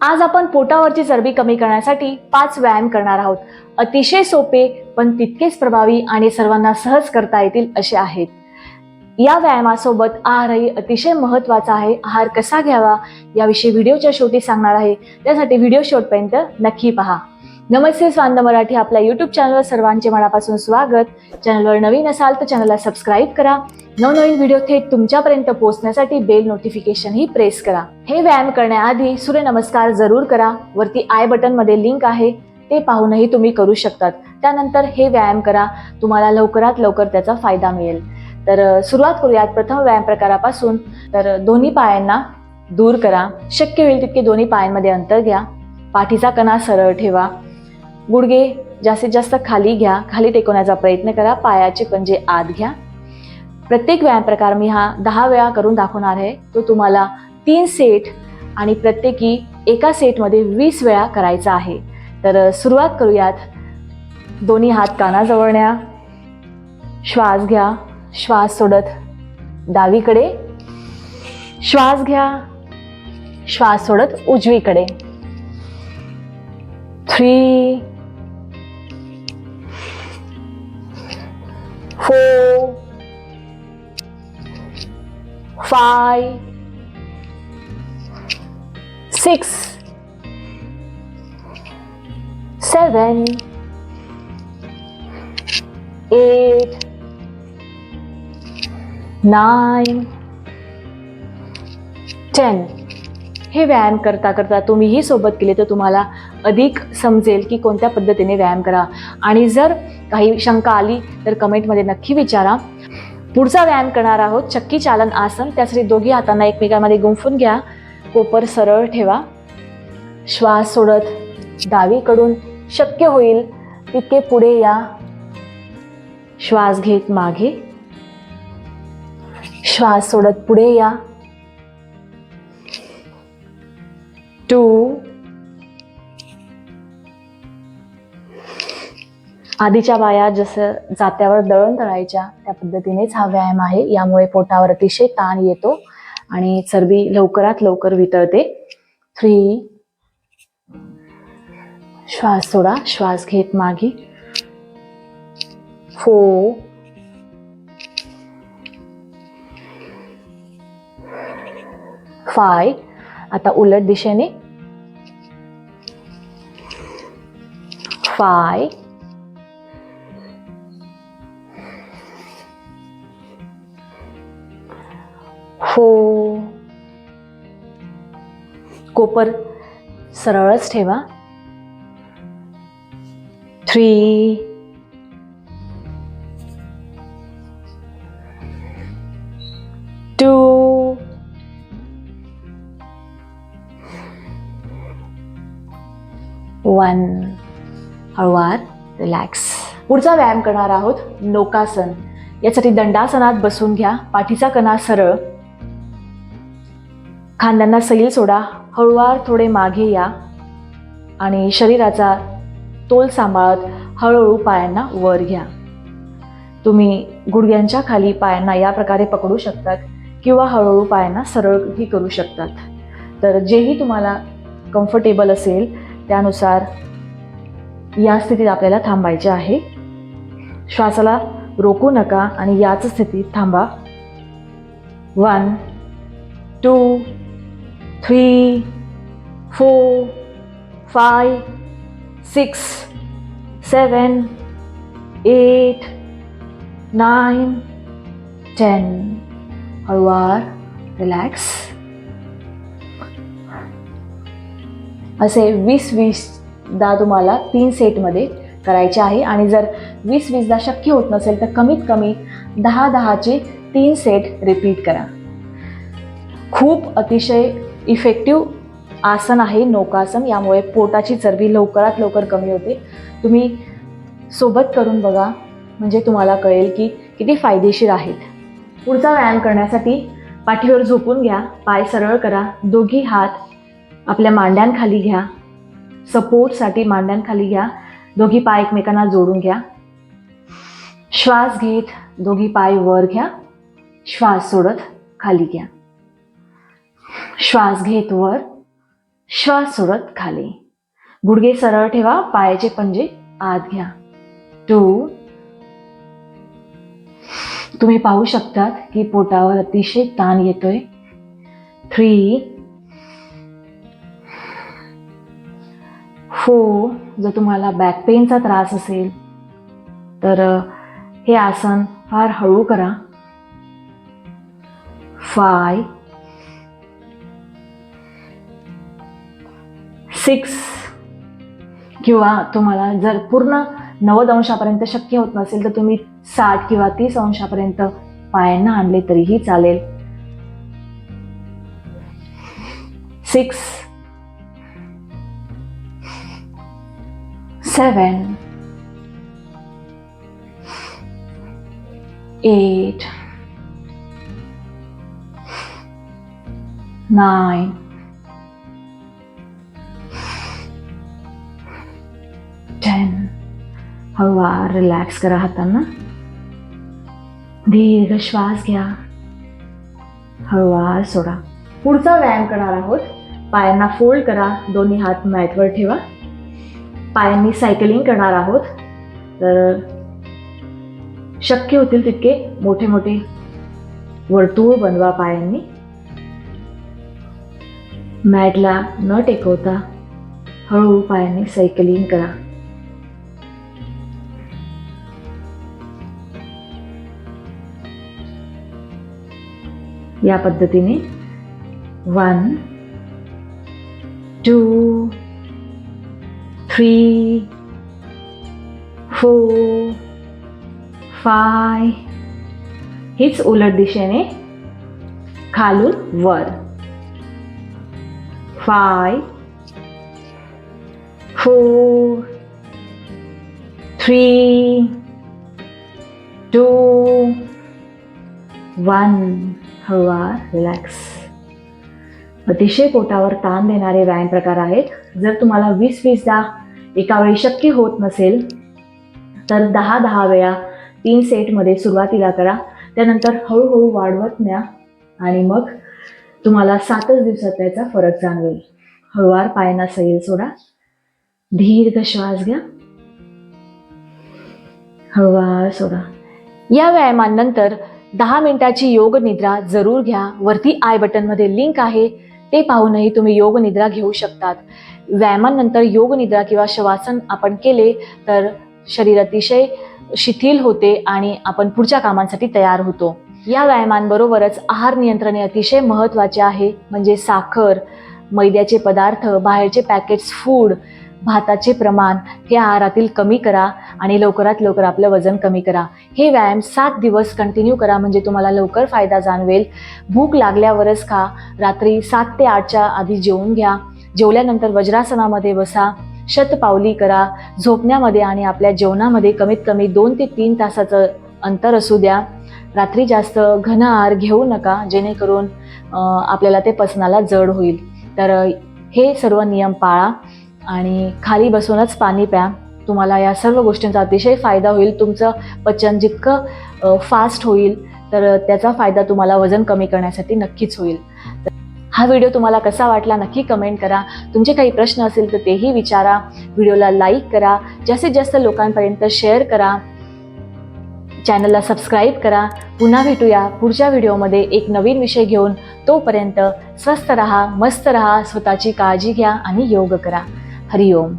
आज आपण पोटावरची चरबी कमी करण्यासाठी पाच व्यायाम करणार आहोत. अतिशय सोपे पण तितकेच प्रभावी आणि सर्वांना सहज करता येतील असे आहेत. या व्यायामासोबत आहारही अतिशय महत्त्वाचा आहे. आहार कसा घ्यावा याविषयी व्हिडिओच्या शेवटी सांगणार आहे. त्यासाठी व्हिडिओ शेवटपर्यंत नक्की पहा. नमस्ते स्वांद मराठी आपल्या युट्यूब चॅनलवर सर्वांचे मनापासून स्वागत. चॅनलवर नवीन असाल तर चॅनलला सबस्क्राईब करा. नवनवीन व्हिडिओ थेट तुमच्यापर्यंत पोहोचण्यासाठी बेल नोटिफिकेशन ही प्रेस करा. हे व्यायाम करण्याआधी सूर्यनमस्कार जरूर करा. वरती आय बटनमध्ये लिंक आहे. ते पाहूनही तुम्ही करू शकतात. त्यानंतर हे व्यायाम करा. तुम्हाला लवकरात लवकर त्याचा फायदा मिळेल. तर सुरुवात करूयात प्रथम व्यायाम प्रकारापासून. तर दोन्ही पायांना दूर करा. शक्य होईल तितके दोन्ही पायांमध्ये अंतर घ्या. पाठीचा कणा सरळ ठेवा. गुडघे जास्तीत जास्त खाली घ्या खाली टेकवण्याचा प्रयत्न करा पायाचे पंजे आत घ्या. प्रत्येक व्यायाम प्रकार मी हा दहा वेळा करून दाखवणार आहे. तो तुम्हाला तीन सेट आणि प्रत्येकी एका सेटमध्ये वीस वेळा करायचा आहे. तर सुरुवात करूयात. दोन्ही हात कानाजवळ न्या. श्वास घ्या. श्वास सोडत डावीकडे. श्वास घ्या. श्वास सोडत उजवीकडे. Three four five six seven eight nine ten हे व्यायाम करता करता तुम्हीही सोबत केले तर तुम्हाला अधिक समजेल की कोणत्या पद्धतीने व्यायाम करा. आणि जर काही शंका आली तर कमेंटमध्ये नक्की विचारा. पुढचा व्यायाम करणार आहोत चक्की चालन आसन. त्यासाठी दोघी हातांना एकमेकांमध्ये गुंफून घ्या. कोपर सरळ ठेवा. श्वास सोडत डावीकडून शक्य होईल तितके पुढे या. श्वास घेत मागे. श्वास सोडत पुढे या. टू आधीच्या बाया जसं जात्यावर दळण तळायच्या त्या पद्धतीनेच हा व्यायाम आहे. यामुळे पोटावर अतिशय ताण येतो आणि चरबी लवकरात लवकर वितळते. थ्री श्वास सोडा. श्वास घेत मागे. फोर फाय आता उलट दिशेने. फाय फोर कोपर सरळच ठेवा. थ्री टू वन हळवार रिलॅक्स पुढचा व्यायाम करणार आहोत नौकासन. यासाठी दंडासनात बसून घ्या. पाठीचा कणा सरळ. खांद्यांना सैल सोडा हळूवार थोडे मागे या आणि शरीराचा तोल सांभाळत हळूहळू पायांना वर घ्या. तुम्ही गुडघ्यांच्या खाली पायांना या प्रकारे पकडू शकतात किंवा हळूहळू पायांना सरळही करू शकतात. तर जेही तुम्हाला कम्फर्टेबल असेल त्यानुसार या स्थितीत आपल्याला थांबायचे आहे. श्वासाला रोखू नका आणि याच स्थितीत थांबा. One two three four five six seven eight nine ten हळुवार रिलॅक्स असे वीस वीसदा तुम्हाला तीन सेटमध्ये करायचे आहे. आणि जर वीस वीसदा शक्य होत नसेल तर कमीत कमी दहा दहाचे तीन सेट रिपीट करा. खूप अतिशय इफेक्टिव्ह आसन आहे नौकासन यामुळे पोटाची चरबी लवकरात लवकर कमी होते. तुम्ही सोबत करून बघा म्हणजे तुम्हाला कळेल की किती फायदेशीर आहेत. पुढचा व्यायाम करण्यासाठी पाठीवर झोपून घ्या पाय सरळ करा दोघी हात आपल्या मांड्यांखाली घ्या सपोर्टसाठी मांड्यांखाली घ्या दोघी पाय एकमेकांना जोडून घ्या. श्वास घेत दोघी पाय वर घ्या श्वास सोडत खाली घ्या. श्वास घेत वर श्वास सोडत खाली. गुडघे सरळ ठेवा पायाचे पंजे आत घ्या. टू. तुम्ही पाहू शकतात की पोटावर अतिशय ताण येतोय. थ्री. फोर. जर तुम्हाला बॅक पेनचा त्रास असेल तर हे आसन फार हळू करा. फाय. सिक्स किंवा तुम्हाला जर पूर्ण नव्वद अंशापर्यंत शक्य होत नसेल तर तुम्ही साठ किंवा तीस अंशापर्यंत पायांना आणले तरीही चालेल. सिक्स सेवन एट नाईन हळूवार रिलॅक्स करा हातांना. दीर्घ श्वास घ्या. हळूवार सोडा. पुढचा व्यायाम करणार आहोत. पायांना फोल्ड करा. दोन्ही हात मॅटवर ठेवा. पायांनी सायकलिंग करणार आहोत. तर शक्य होतील तितके मोठे मोठे वर्तुळ बनवा पायांनी. मॅटला न टेकवता हळू पायांनी सायकलिंग करा. या पद्धतीने. One two three four five हीच उलट दिशेने खालून वर. Five four three two one हळूवार रिलॅक्स अतिशय पोटावर ताण देणारे व्यायाम प्रकार आहेत. जर तुम्हाला वीस वीसदा एका वेळी शक्य होत नसेल तर दहा दहा वेळा तीन सेटमध्ये सुरुवातीला करा. त्यानंतर हळूहळू वाढवत न्या आणि मग तुम्हाला सातच दिवसात त्याचा फरक जाणवेल. हळूवार पायांना सैल सोडा. दीर्घ श्वास घ्या. हळूवार सोडा. या व्यायामानंतर दहा मिनिटाची योग निद्रा जरूर घ्या. वरती आय बटनमध्ये लिंक आहे. ते पाहूनही तुम्ही योग निद्रा घेऊ शकतात. व्यायामानंतर योग निद्रा किंवा शवासन आपण केले तर शरीर अतिशय शिथिल होते आणि आपण पुढच्या कामांसाठी तयार होतो. या व्यायामांबरोबरच आहार नियंत्रणे अतिशय महत्त्वाचे आहे. म्हणजे साखर मैद्याचे पदार्थ बाहेरचे पॅकेट्स फूड भाताचे प्रमाण हे आहारातील कमी करा आणि लवकरात लवकर आपलं वजन कमी करा. हे व्यायाम सात दिवस कंटिन्यू करा म्हणजे तुम्हाला लवकर फायदा जाणवेल. भूक लागल्यावरच खा. रात्री सात ते आठच्या आधी जेवून घ्या. जेवल्यानंतर वज्रासनामध्ये बसा. शतपावली करा. झोपण्यामध्ये आणि आपल्या जेवणामध्ये कमीत कमी दोन ते तीन तासाचं अंतर असू द्या. रात्री जास्त घन आहार घेऊ नका जेणेकरून आपल्याला ते पसनाला जड होईल. तर हे सर्व नियम पाळा. आणि खाली बसूनच पाणी प्या. तुम्हाला या सर्व गोष्टींचा अतिशय फायदा होईल. तुमचं पचन जितकं फास्ट होईल तर त्याचा फायदा तुम्हाला वजन कमी करण्यासाठी नक्कीच होईल. तर हा व्हिडिओ तुम्हाला कसा वाटला नक्की कमेंट करा. तुमचे काही प्रश्न असेल तर तेही विचारा. व्हिडिओला लाईक करा. जास्तीत जास्त लोकांपर्यंत शेअर करा. चॅनलला सबस्क्राईब करा. पुन्हा भेटूया पुढच्या व्हिडिओमध्ये एक नवीन विषय घेऊन. तोपर्यंत स्वस्थ रहा मस्त रहा स्वतःची काळजी घ्या आणि योग करा. हरिओम.